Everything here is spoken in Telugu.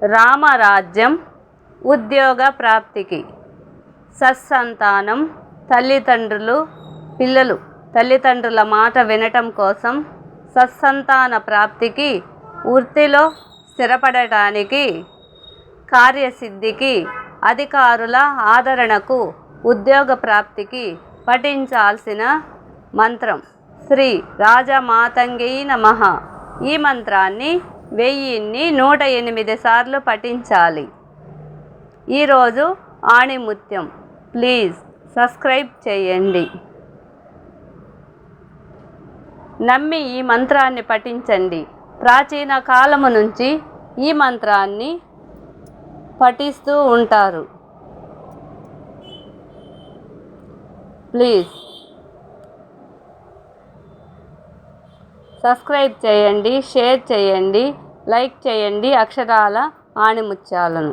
రామరాజ్యం ఉద్యోగ ప్రాప్తికి సత్సంతానం తల్లిదండ్రులు పిల్లలు. తల్లిదండ్రుల మాట వినటం కోసం సత్సంతాన ప్రాప్తికి వృత్తిలో స్థిరపడటానికి కార్యసిద్ధికి అధికారుల ఆదరణకు ఉద్యోగ ప్రాప్తికి పఠించాల్సిన మంత్రం శ్రీ రాజమాతంగి నమః. ఈ మంత్రాన్ని వెయ్యిన్ని నూట ఎనిమిది సార్లు పఠించాలి. ఈరోజు ఆణిముత్యం. ప్లీజ్ సబ్స్క్రైబ్ చేయండి. నమ్మి ఈ మంత్రాన్ని పఠించండి. ప్రాచీన కాలము నుంచి ఈ మంత్రాన్ని పఠిస్తూ ఉంటారు. ప్లీజ్ సబ్స్క్రైబ్ చేయండి షేర్ చేయండి లైక్ చేయండి అక్షరాల ఆణిముత్యాలను.